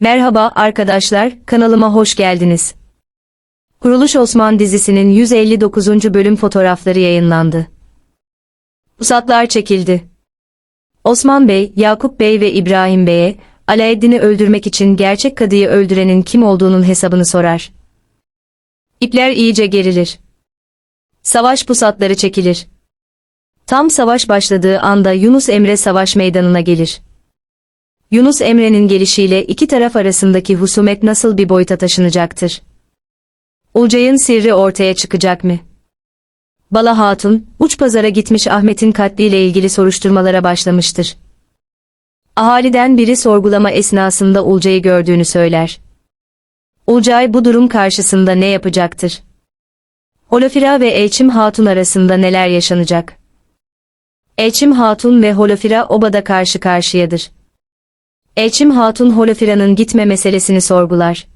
Merhaba arkadaşlar, kanalıma hoş geldiniz. Kuruluş Osman dizisinin 159. bölüm fotoğrafları yayınlandı. Pusatlar çekildi. Osman Bey, Yakup Bey ve İbrahim Bey'e, Alaeddin'i öldürmek için gerçek kadıyı öldürenin kim olduğunun hesabını sorar. İpler iyice gerilir. Savaş pusatları çekilir. Tam savaş başladığı anda Yunus Emre savaş meydanına gelir. Yunus Emre'nin gelişiyle iki taraf arasındaki husumet nasıl bir boyuta taşınacaktır? Ulcay'ın sirri ortaya çıkacak mı? Bala Hatun, uç pazara gitmiş Ahmet'in katliyle ilgili soruşturmalara başlamıştır. Ahaliden biri sorgulama esnasında Ulcay'ı gördüğünü söyler. Ulcay bu durum karşısında ne yapacaktır? Holofira ve Elçim Hatun arasında neler yaşanacak? Elçim Hatun ve Holofira obada karşı karşıyadır. Elçim Hatun Holofira'nın gitme meselesini sorgular.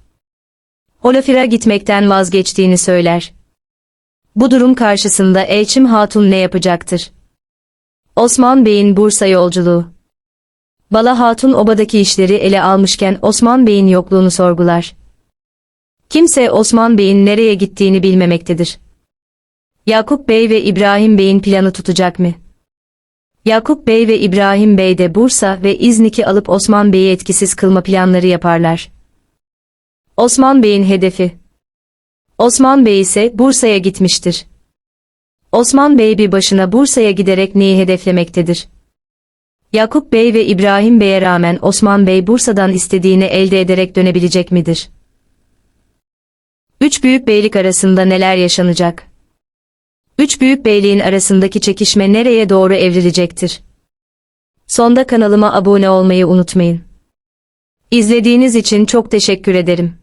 Holofira gitmekten vazgeçtiğini söyler. Bu durum karşısında Elçim Hatun ne yapacaktır? Osman Bey'in Bursa yolculuğu. Bala Hatun obadaki işleri ele almışken Osman Bey'in yokluğunu sorgular. Kimse Osman Bey'in nereye gittiğini bilmemektedir. Yakup Bey ve İbrahim Bey'in planı tutacak mı? Yakup Bey ve İbrahim Bey de Bursa ve İznik'i alıp Osman Bey'i etkisiz kılma planları yaparlar. Osman Bey'in hedefi Osman Bey ise Bursa'ya gitmiştir. Osman Bey bir başına Bursa'ya giderek neyi hedeflemektedir? Yakup Bey ve İbrahim Bey'e rağmen Osman Bey Bursa'dan istediğini elde ederek dönebilecek midir? Üç büyük beylik arasında neler yaşanacak? Üç büyük beyliğin arasındaki çekişme nereye doğru evrilecektir? Sonda kanalıma abone olmayı unutmayın. İzlediğiniz için çok teşekkür ederim.